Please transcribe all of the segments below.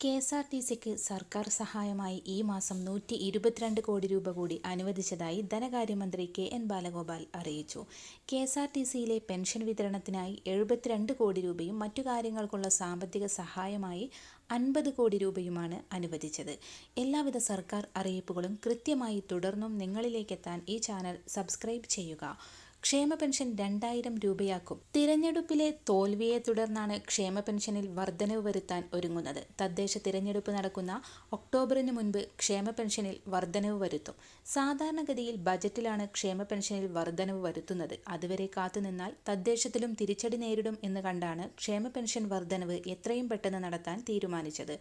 K S R T സിക്ക് സർക്കാർ സഹായമായി ഈ മാസം നൂറ്റി ഇരുപത്തിരണ്ട് കോടി രൂപ കൂടി അനുവദിച്ചതായി ധനകാര്യമന്ത്രി കെ എൻ ബാലഗോപാൽ അറിയിച്ചു. കെ എസ് ആർ ടി സിയിലെ പെൻഷൻ വിതരണത്തിനായി എഴുപത്തിരണ്ട് കോടി രൂപയും മറ്റു കാര്യങ്ങൾക്കുള്ള സാമ്പത്തിക സഹായമായി അൻപത് കോടി രൂപയുമാണ് അനുവദിച്ചത്. എല്ലാവിധ സർക്കാർ അറിയിപ്പുകളും കൃത്യമായി തുടർന്നും നിങ്ങളിലേക്കെത്താൻ ഈ ചാനൽ സബ്സ്ക്രൈബ് ചെയ്യുക. ക്ഷേമ പെൻഷൻ രണ്ടായിരം രൂപയാക്കും. തിരഞ്ഞെടുപ്പിലെ തോൽവിയെ തുടർന്നാണ് ക്ഷേമ പെൻഷനിൽ വർധനവ് വരുത്താൻ ഒരുങ്ങുന്നത്. തദ്ദേശ തിരഞ്ഞെടുപ്പ് നടക്കുന്ന ഒക്ടോബറിന് മുൻപ് ക്ഷേമ പെൻഷനിൽ വർധനവ് വരുത്തും. സാധാരണഗതിയിൽ ബജറ്റിലാണ് ക്ഷേമ പെൻഷനിൽ വർധനവ് വരുത്തുന്നത്. അതുവരെ കാത്തുനിന്നാൽ തദ്ദേശത്തിലും തിരിച്ചടി നേരിടും എന്ന് കണ്ടാണ് ക്ഷേമ പെൻഷൻ വർധനവ് എത്രയും പെട്ടെന്ന് നടത്താൻ തീരുമാനിച്ചത്.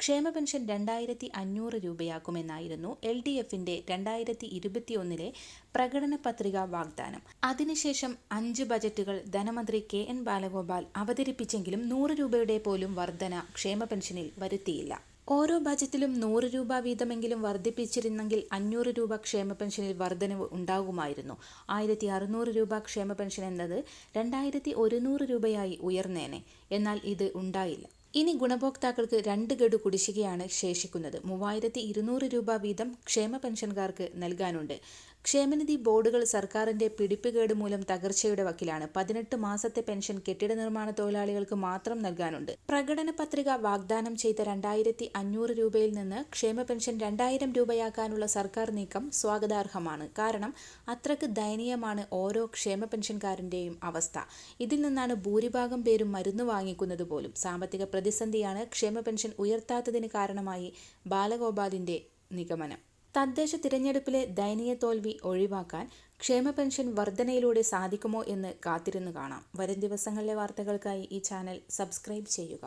ക്ഷേമ പെൻഷൻ രണ്ടായിരത്തി അഞ്ഞൂറ് രൂപയാക്കുമെന്നായിരുന്നു എൽ ഡി എഫിന്റെ രണ്ടായിരത്തി ഇരുപത്തിയൊന്നിലെ പ്രകടന പത്രിക വാഗ്ദാനം. അതിനുശേഷം അഞ്ച് ബജറ്റുകൾ ധനമന്ത്രി കെ എൻ ബാലഗോപാൽ അവതരിപ്പിച്ചെങ്കിലും നൂറ് രൂപയുടെ പോലും വർധന ക്ഷേമ പെൻഷനിൽ വരുത്തിയില്ല. ഓരോ ബജറ്റിലും നൂറ് രൂപ വീതമെങ്കിലും വർദ്ധിപ്പിച്ചിരുന്നെങ്കിൽ അഞ്ഞൂറ് രൂപ ക്ഷേമ പെൻഷനിൽ വർധനവ് ഉണ്ടാകുമായിരുന്നു. ആയിരത്തി അറുന്നൂറ് രൂപ ക്ഷേമ പെൻഷൻ എന്നത് രണ്ടായിരത്തി ഒരുന്നൂറ് രൂപയായി ഉയർന്നേനെ. എന്നാൽ ഇത് ഉണ്ടായില്ല. ഇനി ഗുണഭോക്താക്കൾക്ക് രണ്ട് ഗഡു കുടിശ്ശികയാണ് ശേഷിക്കുന്നത്. മൂവായിരത്തി ഇരുന്നൂറ് രൂപ വീതം ക്ഷേമ പെൻഷൻകാർക്ക് നൽകാനുണ്ട്. ക്ഷേമനിധി ബോർഡുകൾ സർക്കാരിന്റെ പിടിപ്പുകേട് മൂലം തകർച്ചയുടെ വക്കിലാണ്. പതിനെട്ട് മാസത്തെ പെൻഷൻ കെട്ടിട നിർമ്മാണ തൊഴിലാളികൾക്ക് മാത്രം നൽകാനുണ്ട്. പ്രകടന പത്രിക വാഗ്ദാനം ചെയ്ത രണ്ടായിരത്തി അഞ്ഞൂറ് രൂപയിൽ നിന്ന് ക്ഷേമ പെൻഷൻ രണ്ടായിരം രൂപയാക്കാനുള്ള സർക്കാർ നീക്കം സ്വാഗതാർഹമാണ്. കാരണം അത്രയ്ക്ക് ദയനീയമാണ് ഓരോ ക്ഷേമ പെൻഷൻകാരന്റെയും അവസ്ഥ. ഇതിൽ നിന്നാണ് ഭൂരിഭാഗം പേരും മരുന്ന് വാങ്ങിക്കുന്നത് പോലും. സാമ്പത്തിക പ്രതിസന്ധിയാണ് ക്ഷേമ പെൻഷൻ ഉയർത്താത്തതിന് കാരണമായി ബാലഗോപാലിന്റെ നിഗമനം. തദ്ദേശ തിരഞ്ഞെടുപ്പിലെ ദയനീയ തോൽവി ഒഴിവാക്കാൻ ക്ഷേമ പെൻഷൻ വർധനയിലൂടെ സാധിക്കുമോ എന്ന് കാത്തിരുന്നു കാണാം. വരും ദിവസങ്ങളിലെ വാർത്തകൾക്കായി ഈ ചാനൽ സബ്സ്ക്രൈബ് ചെയ്യുക.